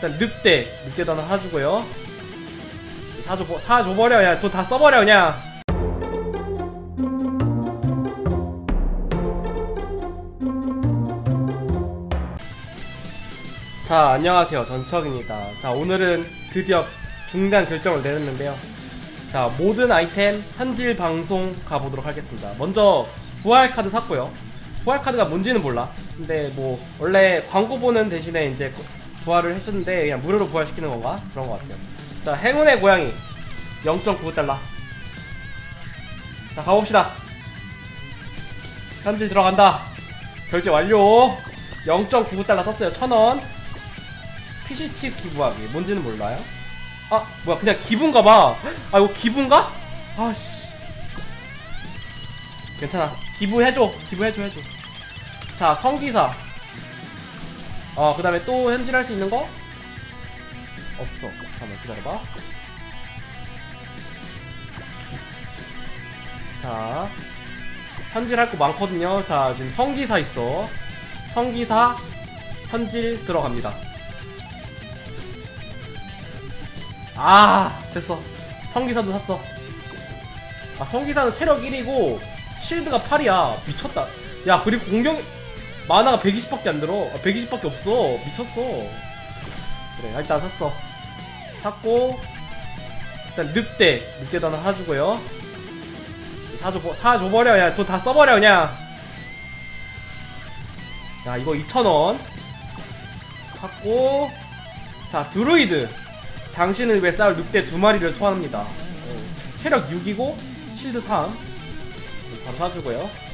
일단 늑대 늑대도 하나 사주고요. 사줘, 사줘버려 야 돈 다 써버려 그냥. 자 안녕하세요. 전척입니다. 자 오늘은 드디어 중대한 결정을 내렸는데요. 자 모든 아이템 현질 방송 가보도록 하겠습니다. 먼저 부활 카드 샀고요. 부활 카드가 뭔지는 몰라. 근데 뭐 원래 광고 보는 대신에 이제 부활을 했었는데 그냥 무료로 부활시키는 건가? 그런 것 같아요. 자 행운의 고양이. 0.9달러. 자 가봅시다. 현질 들어간다. 결제 완료. 0.99달러 썼어요. 1000원. PC칩 기부하기. 뭔지는 몰라요? 아 뭐야 그냥 기분가봐. 아 이거 기분가? 아씨. 괜찮아. 기부해줘. 기부해줘 해줘. 자 성기사 어 그 다음에 또 현질할 수 있는 거? 없어. 잠깐만 기다려봐. 자 현질할 거 많거든요. 자 지금 성기사 있어. 성기사 현질 들어갑니다. 아 됐어. 성기사도 샀어. 아 성기사는 체력 1이고 실드가 8이야. 미쳤다. 야 그리고 공격 만화가 120밖에 안 들어. 아, 120밖에 없어. 미쳤어. 그래 일단 샀어. 샀고 일단 늑대. 늑대도 하나 사주고요. 사줘, 사줘버려 야돈다 써버려 그냥. 야 이거 2,000원. 샀고 자 드루이드. 당신을 위해 싸울 늑대 두 마리를 소환합니다. 어, 체력 6이고 실드 3. 바로 사주고요.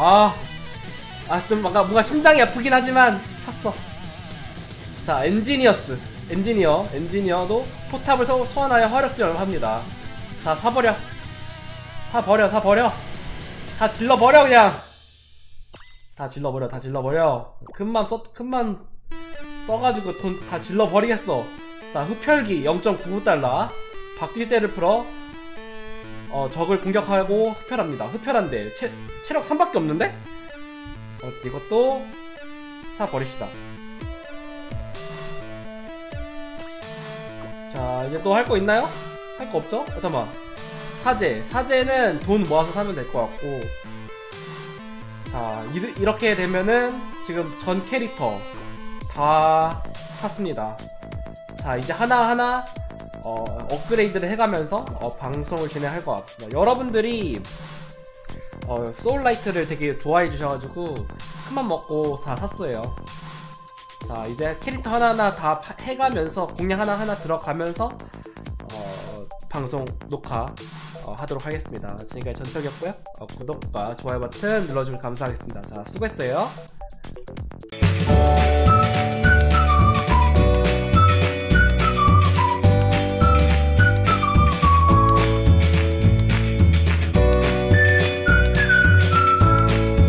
아, 아 좀 뭔가 뭔가 심장이 아프긴 하지만 샀어. 자, 엔지니어스, 엔지니어, 엔지니어도 포탑을 소, 소환하여 화력지원을 합니다. 자, 사버려, 사버려, 사버려, 다 질러버려 그냥. 다 질러버려, 다 질러버려. 큰맘 써, 큰맘 써가지고 돈 다 질러버리겠어. 자, 흡혈기 0.99달러. 박질 때를 풀어, 어, 적을 공격하고 흡혈합니다. 흡혈한데, 체, 체력 3밖에 없는데? 어, 이것도 사 버립시다. 자, 이제 또 할 거 있나요? 할 거 없죠? 어, 잠깐만. 사제. 사제는 돈 모아서 사면 될 것 같고, 자, 이, 렇게 되면은 지금 전 캐릭터 다 샀습니다. 자, 이제 하나하나 어, 업그레이드를 해가면서 어, 방송을 진행할 것 같습니다. 여러분들이 어, 소울라이트를 되게 좋아해 주셔가지고 큰맘 먹고 다 샀어요. 자, 이제 캐릭터 하나하나 다 해가면서 공략 하나하나 들어가면서 어, 방송 녹화 어, 하도록 하겠습니다. 지금까지 전석이었고요. 어, 구독과 좋아요 버튼 눌러주면 감사하겠습니다. 자, 수고했어요.